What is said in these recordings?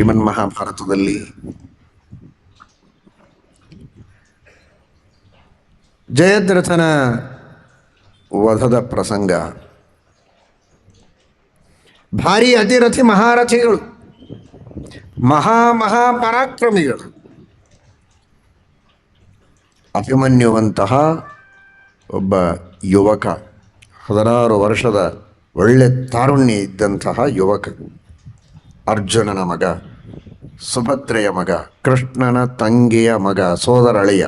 ಶ್ರೀಮನ್ ಮಹಾಭಾರತದಲ್ಲಿ ಜಯದ್ರಥನ ವಧದ ಪ್ರಸಂಗ. ಭಾರಿ ಅತಿರಥಿ ಮಹಾರಥಿಗಳು, ಮಹಾ ಮಹಾಪರಾಕ್ರಮಿಗಳು ಅಭಿಮನ್ಯುವಂತಹ ಒಬ್ಬ ಯುವಕ, ಹದಿನಾರು ವರ್ಷದ ಒಳ್ಳೆ ತಾರುಣ್ಯ ಇದ್ದಂತಹ ಯುವಕ, ಅರ್ಜುನನ ಮಗ. ಸುಭದ್ರೆಯ ಮಗ, ಕೃಷ್ಣನ ತಂಗಿಯ ಮಗ, ಸೋದರಳಿಯ.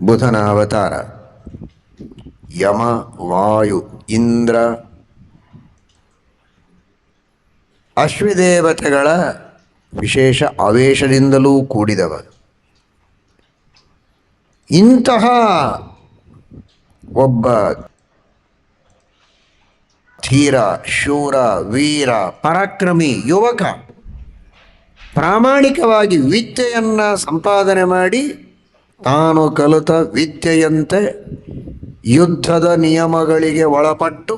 ಬುಧನ ಅವತಾರ. ಯಮ, ವಾಯು, ಇಂದ್ರ. ಅಶ್ವಿದೇವತೆಗಳ ವಿಶೇಷ ಆವೇಶದಿಂದಲೂ ಕೂಡಿದವ. ಇಂತಹ ಒಬ್ಬ ಧೀರ, ಶೂರ, ವೀರ, ಪರಾಕ್ರಮಿ ಯುವಕ ಪ್ರಾಮಾಣಿಕವಾಗಿ ವಿದ್ಯೆಯನ್ನ ಸಂಪಾದನೆ ಮಾಡಿ ತಾನು ಕಲಿತ ವಿದ್ಯೆಯಂತೆ ಯುದ್ಧದ ನಿಯಮಗಳಿಗೆ ಒಳಪಟ್ಟು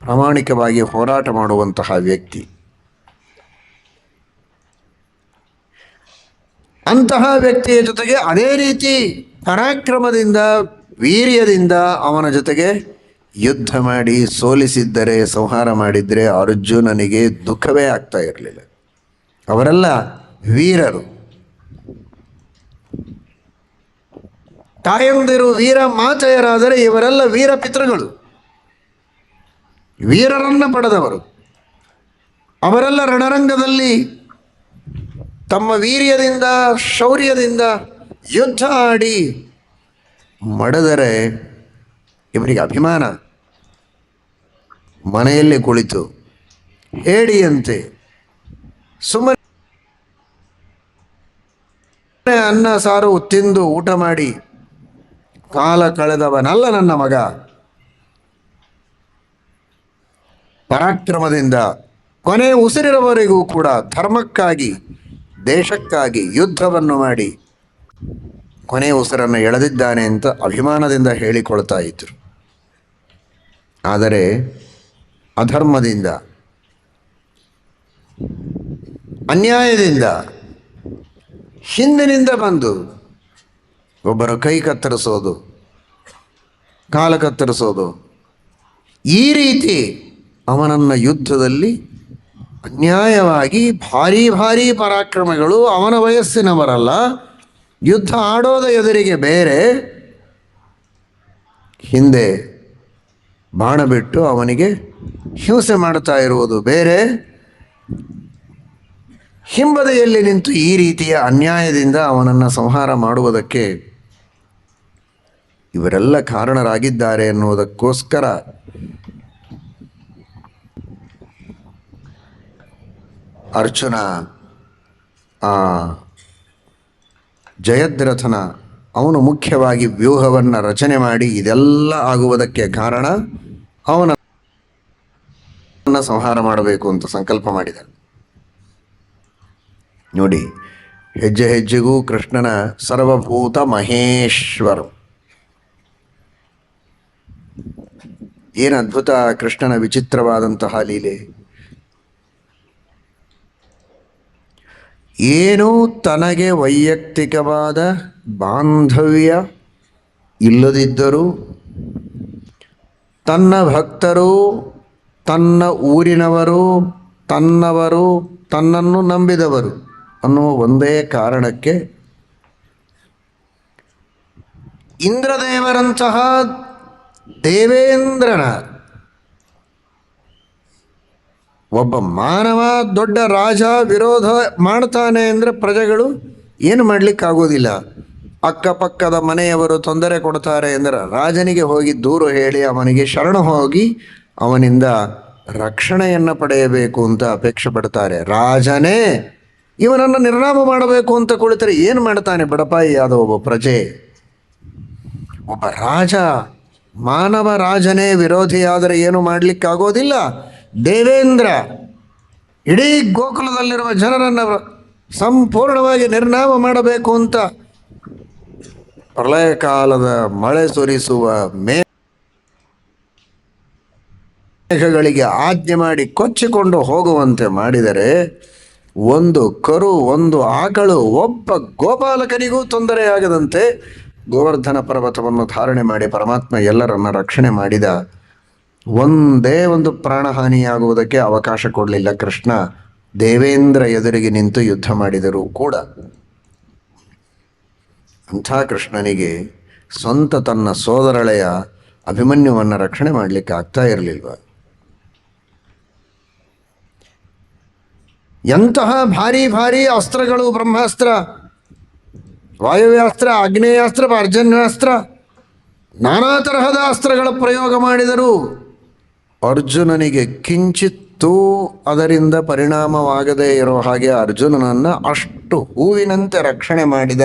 ಪ್ರಾಮಾಣಿಕವಾಗಿ ಹೋರಾಟ ಮಾಡುವಂತಹ ವ್ಯಕ್ತಿ. ಅಂತಹ ವ್ಯಕ್ತಿಯ ಜೊತೆಗೆ ಅದೇ ರೀತಿ ಪರಾಕ್ರಮದಿಂದ, ವೀರ್ಯದಿಂದ ಅವನ ಜೊತೆಗೆ ಯುದ್ಧ ಮಾಡಿ ಸೋಲಿಸಿದ್ದರೆ, ಸಂಹಾರ ಮಾಡಿದರೆ ಅರ್ಜುನನಿಗೆ ದುಃಖವೇ ಆಗ್ತಾ ಇರಲಿಲ್ಲ. ಅವರೆಲ್ಲ ವೀರರು. ತಾಯಂದಿರು ವೀರ ಮಾತೆಯರಾದರೆ ಇವರೆಲ್ಲ ವೀರ ಪಿತೃಗಳು. ವೀರರನ್ನ ಪಡೆದವರು. ಅವರೆಲ್ಲ ರಣರಂಗದಲ್ಲಿ ತಮ್ಮ ವೀರ್ಯದಿಂದ, ಶೌರ್ಯದಿಂದ ಯುದ್ಧ ಆಡಿ ಮಡದರೆ ಇವರಿಗೆ ಅಭಿಮಾನ. ಮನೆಯಲ್ಲಿ ಕುಳಿತು ಹೇಳಿಯಂತೆ ಸುಮ್ಮನೆ ಅನ್ನ ಸಾರು ತಿಂದು ಊಟ ಮಾಡಿ ಕಾಲ ಕಳೆದವನಲ್ಲ ನನ್ನ ಮಗ. ಪರಾಕ್ರಮದಿಂದ ಕೊನೆ ಉಸಿರಿನವರೆಗೂ ಕೂಡ ಧರ್ಮಕ್ಕಾಗಿ, ದೇಶಕ್ಕಾಗಿ ಯುದ್ಧವನ್ನು ಮಾಡಿ ಕೊನೆ ಉಸಿರನ್ನು ಎಳೆದಿದ್ದಾನೆ ಅಂತ ಅಭಿಮಾನದಿಂದ ಹೇಳಿಕೊಳ್ತಾ ಇದ್ರು. ಆದರೆ ಅಧರ್ಮದಿಂದ, ಅನ್ಯಾಯದಿಂದ ಹಿಂದಿನಿಂದ ಬಂದು ಒಬ್ಬರ ಕೈ ಕತ್ತರಿಸೋದು, ಕಾಲ ಕತ್ತರಿಸೋದು, ಈ ರೀತಿ ಅವನನ್ನು ಯುದ್ಧದಲ್ಲಿ ಅನ್ಯಾಯವಾಗಿ ಭಾರಿ ಭಾರಿ ಪರಾಕ್ರಮಗಳು ಅವನ ವಯಸ್ಸಿನವರಲ್ಲ, ಯುದ್ಧ ಆಡೋದ ಎದುರಿಗೆ ಬೇರೆ, ಹಿಂದೆ ಬಾಣ ಬಿಟ್ಟು ಅವನಿಗೆ ಹಿಂಸೆ ಮಾಡ್ತಾ ಇರುವುದು ಬೇರೆ. ಹಿಂಬದಿಯಲ್ಲಿ ನಿಂತು ಈ ರೀತಿಯ ಅನ್ಯಾಯದಿಂದ ಅವನನ್ನು ಸಂಹಾರ ಮಾಡುವುದಕ್ಕೆ ಇವರೆಲ್ಲ ಕಾರಣರಾಗಿದ್ದಾರೆ ಎನ್ನುವುದಕ್ಕೋಸ್ಕರ ಅರ್ಜುನ ಆ ಜಯದ್ರಥನ ಅವನು ಮುಖ್ಯವಾಗಿ ವ್ಯೂಹವನ್ನು ರಚನೆ ಮಾಡಿ ಇದೆಲ್ಲ ಆಗುವುದಕ್ಕೆ ಕಾರಣ ಅವನ ಸಂಹಾರ ಮಾಡಬೇಕು ಅಂತ ಸಂಕಲ್ಪ ಮಾಡಿದ ನೋಡಿ, ಹೆಜ್ಜೆ ಹೆಜ್ಜೆಗೂ ಕೃಷ್ಣನ ಸರ್ವಭೂತ ಮಹೇಶ್ವರ. ಏನು ಅದ್ಭುತ ಕೃಷ್ಣನ ವಿಚಿತ್ರವಾದಂತಹ ಲೀಲೆ. ಏನೂ ತನಗೆ ವೈಯಕ್ತಿಕವಾದ ಬಾಂಧವ್ಯ ಇಲ್ಲದಿದ್ದರೂ ತನ್ನ ಭಕ್ತರು, ತನ್ನ ಊರಿನವರು, ತನ್ನವರು, ತನ್ನನ್ನು ನಂಬಿದವರು ಅನ್ನುವ ಒಂದೇ ಕಾರಣಕ್ಕೆ ಇಂದ್ರದೇವರಂತಹ ದೇವೇಂದ್ರನ ಒಬ್ಬ ಮಾನವ ದೊಡ್ಡ ರಾಜ ವಿರೋಧ ಮಾಡ್ತಾನೆ ಅಂದರೆ ಪ್ರಜೆಗಳು ಏನು ಮಾಡಲಿಕ್ಕಾಗೋದಿಲ್ಲ ಅಕ್ಕಪಕ್ಕದ ಮನೆಯವರು ತೊಂದರೆ ಕೊಡ್ತಾರೆ ಅಂದರೆ ರಾಜನಿಗೆ ಹೋಗಿ ದೂರು ಹೇಳಿ ಅವನಿಗೆ ಶರಣ ಹೋಗಿ ಅವನಿಂದ ರಕ್ಷಣೆಯನ್ನು ಪಡೆಯಬೇಕು ಅಂತ ಅಪೇಕ್ಷೆ ಪಡ್ತಾರೆ. ರಾಜನೇ, ಇವನನ್ನು ನಿರ್ನಾಮ ಮಾಡಬೇಕು ಅಂತ ಕುಳಿತರೆ ಏನು ಮಾಡ್ತಾನೆ? ಬಡಪಾಯಿ ಆದ ಒಬ್ಬ ಪ್ರಜೆ. ಒಬ್ಬ ರಾಜ, ಮಾನವ ರಾಜನೇ ವಿರೋಧಿಯಾದರೆ ಏನು ಮಾಡಲಿಕ್ಕಾಗೋದಿಲ್ಲ ದೇವೇಂದ್ರ ಇಡೀ ಗೋಕುಲದಲ್ಲಿರುವ ಜನರನ್ನು ಸಂಪೂರ್ಣವಾಗಿ ನಿರ್ನಾಮ ಮಾಡಬೇಕು ಅಂತ ಪ್ರಳಯ ಕಾಲದ ಮಳೆ ಸುರಿಸುವ ಮೇಘಗಳಿಗೆ ಆಜ್ಞೆ ಮಾಡಿ ಕೊಚ್ಚಿಕೊಂಡು ಹೋಗುವಂತೆ ಮಾಡಿದರೆ ಒಂದು ಕರು, ಒಂದು ಆಕಳು, ಒಬ್ಬ ಗೋಪಾಲಕನಿಗೂ ತೊಂದರೆಯಾಗದಂತೆ ಗೋವರ್ಧನ ಪರ್ವತವನ್ನು ಧಾರಣೆ ಮಾಡಿ ಪರಮಾತ್ಮ ಎಲ್ಲರನ್ನ ರಕ್ಷಣೆ ಮಾಡಿದ ಒಂದೇ ಒಂದು ಪ್ರಾಣಹಾನಿಯಾಗುವುದಕ್ಕೆ ಅವಕಾಶ ಕೊಡಲಿಲ್ಲ ಕೃಷ್ಣ. ದೇವೇಂದ್ರ ಎದುರಿಗೆ ನಿಂತು ಯುದ್ಧ ಮಾಡಿದರೂ ಕೂಡ ಅಂಥ ಕೃಷ್ಣನಿಗೆ ಸ್ವಂತ ತನ್ನ ಸೋದರಳೆಯ ಅಭಿಮನ್ಯುವನ್ನು ರಕ್ಷಣೆ ಮಾಡಲಿಕ್ಕೆ ಆಗ್ತಾ ಇರಲಿಲ್ವ? ಎಂತಹ ಭಾರಿ ಭಾರಿ ಅಸ್ತ್ರಗಳು, ಬ್ರಹ್ಮಾಸ್ತ್ರ, ವಾಯುವ್ಯಾಸ್ತ್ರ ಆಗ್ನೇಯಾಸ್ತ್ರ ಪರ್ಜನ್ಯಾಸ್ತ್ರ, ನಾನಾ ತರಹದ ಅಸ್ತ್ರಗಳ ಪ್ರಯೋಗ ಮಾಡಿದರು ಅರ್ಜುನನಿಗೆ ಕಿಂಚಿತ್ತೂ ಅದರಿಂದ ಪರಿಣಾಮವಾಗದೇ ಇರೋ ಹಾಗೆ ಅರ್ಜುನನನ್ನು ಅಷ್ಟು ಹೂವಿನಂತೆ ರಕ್ಷಣೆ ಮಾಡಿದ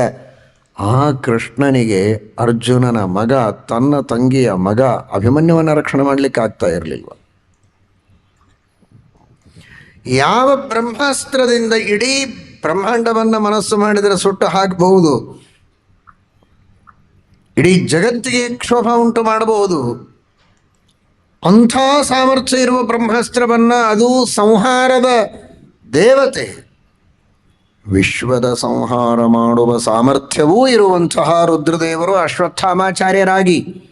ಆ ಕೃಷ್ಣನಿಗೆ ಅರ್ಜುನನ ಮಗ, ತನ್ನ ತಂಗಿಯ ಮಗ ಅಭಿಮನ್ಯುವನ್ನು ರಕ್ಷಣೆ ಮಾಡಲಿಕ್ಕೆ ಆಗ್ತಾ ಇರಲಿಲ್ವ? ಯಾವ ಬ್ರಹ್ಮಾಸ್ತ್ರದಿಂದ ಇಡೀ ಬ್ರಹ್ಮಾಂಡವನ್ನು ಮನಸ್ಸು ಮಾಡಿದರೆ ಸುಟ್ಟು ಹಾಕಬಹುದು? ಇಡೀ ಜಗತ್ತಿಗೆ ಕ್ಷೋಭ ಉಂಟು ಮಾಡಬಹುದು. ಅಂಥ ಸಾಮರ್ಥ್ಯ ಇರುವ ಬ್ರಹ್ಮಾಸ್ತ್ರವನ್ನ ಅದು ಸಂಹಾರದ ದೇವತೆ. ವಿಶ್ವದ ಸಂಹಾರ ಮಾಡುವ ಸಾಮರ್ಥ್ಯವೂ ಇರುವಂತಹ ರುದ್ರದೇವರು ಅಶ್ವತ್ಥಾಮಾಚಾರ್ಯರಾಗಿ.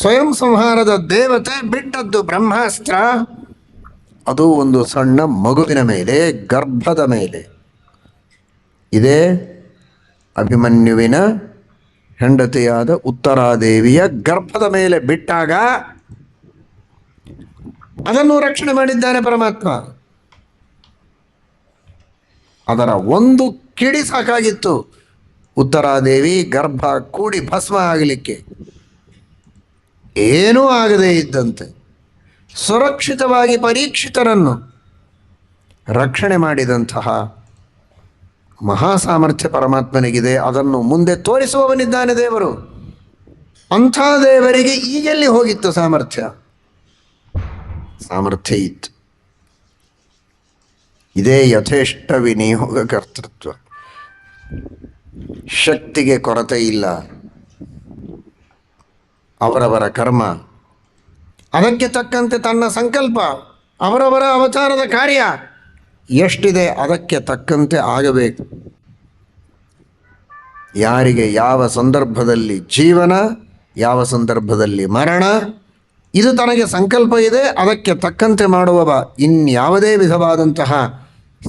ಸ್ವಯಂ ಸಂಹಾರದ ದೇವತೆ ಬಿಟ್ಟದ್ದು ಬ್ರಹ್ಮಾಸ್ತ್ರ. ಅದು ಒಂದು ಸಣ್ಣ ಮಗುವಿನ ಮೇಲೆ, ಗರ್ಭದ ಮೇಲೆ. ಇದೇ ಅಭಿಮನ್ಯುವಿನ ಹೆಂಡತಿಯಾದ ಉತ್ತರಾದೇವಿಯ ಗರ್ಭದ ಮೇಲೆ ಬಿಟ್ಟಾಗ ಅದನ್ನು ರಕ್ಷಣೆ ಮಾಡಿದ್ದಾನೆ ಪರಮಾತ್ಮ. ಅದರ ಒಂದು ಕಿಡಿ ಸಾಕಾಗಿತ್ತು. ಉತ್ತರಾದೇವಿ ಗರ್ಭ ಕೂಡಿ ಭಸ್ಮ ಆಗಲಿಕ್ಕೆ. ಏನೂ ಆಗದೇ ಇದ್ದಂತೆ. ಸುರಕ್ಷಿತವಾಗಿ ಪರೀಕ್ಷಿತರನ್ನು ರಕ್ಷಣೆ ಮಾಡಿದಂತಹ ಮಹಾ ಸಾಮರ್ಥ್ಯ ಪರಮಾತ್ಮನಿಗಿದೆ, ಅದನ್ನು ಮುಂದೆ ತೋರಿಸುವವನಿದ್ದಾನೆ ದೇವರು. ಅಂಥ ದೇವರಿಗೆ ಈಗೆಲ್ಲಿ ಹೋಗಿತ್ತು ಸಾಮರ್ಥ್ಯ? ಸಾಮರ್ಥ್ಯ ಇತ್ತು. ಇದೇ ಯಥೇಷ್ಟ ವಿನಿಯೋಗ ಕರ್ತೃತ್ವ. ಶಕ್ತಿಗೆ ಕೊರತೆ ಇಲ್ಲ. ಅವರವರ ಕರ್ಮ. ಅದಕ್ಕೆ ತಕ್ಕಂತೆ ತನ್ನ ಸಂಕಲ್ಪ, ಅವರವರ ಅವತಾರದ ಕಾರ್ಯ. ಎಷ್ಟಿದೆ ಅದಕ್ಕೆ ತಕ್ಕಂತೆ ಆಗಬೇಕು. ಯಾರಿಗೆ ಯಾವ ಸಂದರ್ಭದಲ್ಲಿ ಜೀವನ, ಯಾವ ಸಂದರ್ಭದಲ್ಲಿ ಮರಣ, ಇದು ತನಗೆ ಸಂಕಲ್ಪ ಇದೆ, ಅದಕ್ಕೆ ತಕ್ಕಂತೆ ಮಾಡುವವ ಇನ್ಯಾವುದೇ ವಿಧವಾದಂತಹ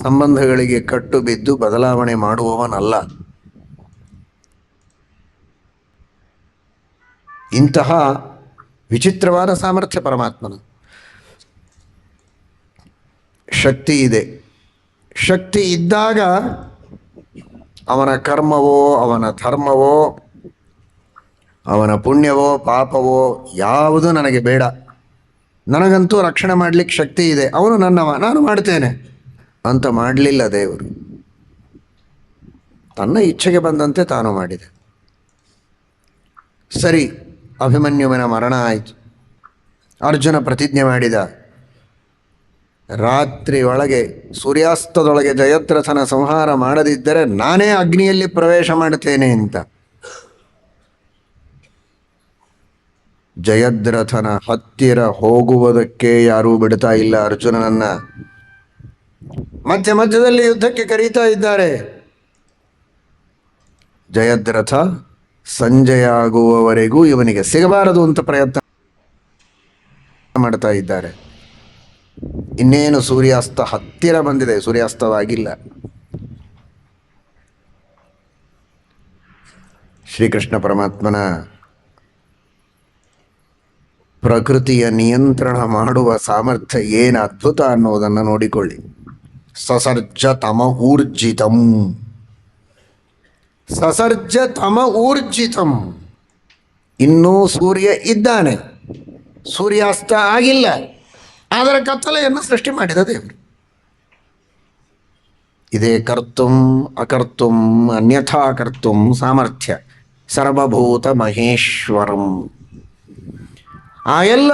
ಸಂಬಂಧಗಳಿಗೆ ಕಟ್ಟು ಬಿದ್ದು ಬದಲಾವಣೆ ಮಾಡುವವನಲ್ಲ. ಇಂತಹ ವಿಚಿತ್ರವಾದ ಸಾಮರ್ಥ್ಯ ಪರಮಾತ್ಮನ. ಶಕ್ತಿ ಇದೆ. ಶಕ್ತಿ ಇದ್ದಾಗ ಅವನ ಕರ್ಮವೋ, ಅವನ ಧರ್ಮವೋ, ಅವನ ಪುಣ್ಯವೋ, ಪಾಪವೋ ಯಾವುದು ನನಗೆ ಬೇಡ. ನನಗಂತೂ ರಕ್ಷಣೆ ಮಾಡಲಿಕ್ಕೆ ಶಕ್ತಿ ಇದೆ. ಅವನು ನನ್ನವ, ನಾನು ಮಾಡ್ತೇನೆ. ಅಂತ ಮಾಡಲಿಲ್ಲ ದೇವರು. ತನ್ನ ಇಚ್ಛೆಗೆ ಬಂದಂತೆ ತಾನು ಮಾಡಿದೆ. ಸರಿ, ಅಭಿಮನ್ಯುವಿನ ಮರಣ ಆಯಿತು. ಅರ್ಜುನ ಪ್ರತಿಜ್ಞೆ ಮಾಡಿದ ರಾತ್ರಿ ಒಳಗೆ ಸೂರ್ಯಾಸ್ತದೊಳಗೆ ಜಯದ್ರಥನ ಸಂಹಾರ ಮಾಡದಿದ್ದರೆ ನಾನೇ ಅಗ್ನಿಯಲ್ಲಿ ಪ್ರವೇಶ ಮಾಡುತ್ತೇನೆ ಅಂತ. ಜಯದ್ರಥನ ಹತ್ತಿರ ಹೋಗುವುದಕ್ಕೆ ಯಾರೂ ಬಿಡ್ತಾ ಇಲ್ಲ ಅರ್ಜುನನನ್ನ. ಮಧ್ಯ ಮಧ್ಯದಲ್ಲಿ ಯುದ್ಧಕ್ಕೆ ಕರೀತಾ ಇದ್ದಾರೆ. ಜಯದ್ರಥ ಸಂಜೆಯಾಗುವವರೆಗೂ ಇವನಿಗೆ ಸಿಗಬಾರದು ಅಂತ ಪ್ರಯತ್ನ ಮಾಡ್ತಾ ಇದ್ದಾರೆ. ಇನ್ನೇನು ಸೂರ್ಯಾಸ್ತ ಹತ್ತಿರ ಬಂದಿದೆ, ಸೂರ್ಯಾಸ್ತವಾಗಿಲ್ಲ. ಶ್ರೀಕೃಷ್ಣ ಪರಮಾತ್ಮನ ಪ್ರಕೃತಿಯ ನಿಯಂತ್ರಣ ಮಾಡುವ ಸಾಮರ್ಥ್ಯ ಏನು ಅದ್ಭುತ ಅನ್ನೋದನ್ನು ನೋಡಿಕೊಳ್ಳಿ. ಸಸರ್ಜ ತಮ ಊರ್ಜಿತಂ. ಸಸರ್ಜ ತಮ ಊರ್ಜಿತಂ. ಇನ್ನೂ ಸೂರ್ಯ ಇದ್ದಾನೆ. ಸೂರ್ಯಾಸ್ತ ಆಗಿಲ್ಲ. ಆದರೆ ಕತ್ತಲೆಯನ್ನು ಸೃಷ್ಟಿ ಮಾಡಿದ ದೇವರು. ಇದೇ ಕರ್ತುಂ ಅಕರ್ತುಂ ಅನ್ಯಥಾ ಕರ್ತುಂ ಸಾಮರ್ಥ್ಯ. ಸರ್ವಭೂತ ಮಹೇಶ್ವರಂ. ಆ ಎಲ್ಲ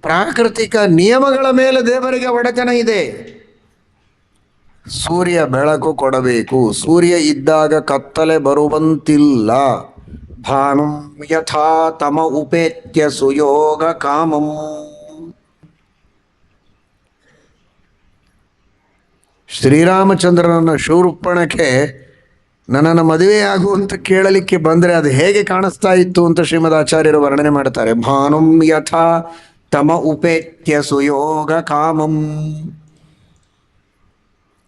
ಪ್ರಾಕೃತಿಕ ನಿಯಮಗಳ ಮೇಲೆ ದೇವರಿಗೆ ಒಡೆತನ ಇದೆ. ಸೂರ್ಯ ಬೆಳಕು ಕೊಡಬೇಕು. ಸೂರ್ಯ ಇದ್ದಾಗ ಕತ್ತಲೆ ಬರುವಂತಿಲ್ಲ. ಭಾನು ಯಥಾ ತಮ ಉಪೇತ್ಯ ಸುಯೋಗ ಕಾಮಂ. ಶ್ರೀರಾಮಚಂದ್ರನನ್ನು ಶೂರ್ಪಣಕ್ಕೆ ನನ್ನನ್ನು ಮದುವೆಯಾಗು ಅಂತ ಕೇಳಲಿಕ್ಕೆ ಬಂದರೆ ಅದು ಹೇಗೆ ಕಾಣಿಸ್ತಾ ಇತ್ತು ಅಂತ ಶ್ರೀಮದ್ ಆಚಾರ್ಯರು ವರ್ಣನೆ ಮಾಡ್ತಾರೆ. ಭಾನುಂ ಯಥಾ ತಮ ಉಪೇತ್ಯ ಸುಯೋಗ ಕಾಮಂ.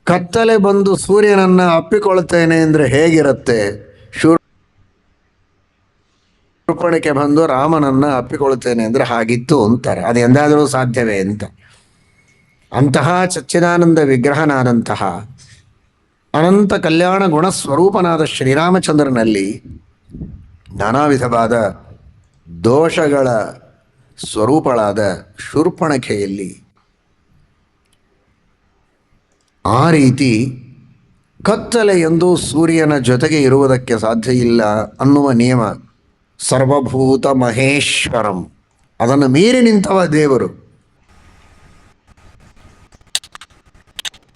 ಕತ್ತಲೆ ಬಂದು ಸೂರ್ಯನನ್ನ ಅಪ್ಪಿಕೊಳ್ತೇನೆ ಅಂದ್ರೆ ಹೇಗಿರುತ್ತೆ? ಶೂರ್ಪಣಕ್ಕೆ ಬಂದು ರಾಮನನ್ನ ಅಪ್ಪಿಕೊಳ್ತೇನೆ ಅಂದ್ರೆ ಹಾಗಿತ್ತು ಅಂತಾರೆ. ಅದು ಎಂದಾದರೂ ಸಾಧ್ಯವೇ ಅಂತ. ಅಂತಹ ಸಚ್ಚಿದಾನಂದ ವಿಗ್ರಹನಾದಂತಹ ಅನಂತ ಕಲ್ಯಾಣ ಗುಣ ಸ್ವರೂಪನಾದ ಶ್ರೀರಾಮಚಂದ್ರನಲ್ಲಿ ನಾನಾ ವಿಧವಾದ ದೋಷಗಳ ಸ್ವರೂಪಳಾದ ಶೂರ್ಪಣಖೆಯಲ್ಲಿ ಆ ರೀತಿ ಕತ್ತಲೆ ಎಂದು ಸೂರ್ಯನ ಜೊತೆಗೆ ಇರುವುದಕ್ಕೆ ಸಾಧ್ಯ ಇಲ್ಲ ಅನ್ನುವ ನಿಯಮ ಸರ್ವಭೂತ ಮಹೇಶ್ವರಂ. ಅದನ್ನು ಮೀರಿ ನಿಂತವ ದೇವರು.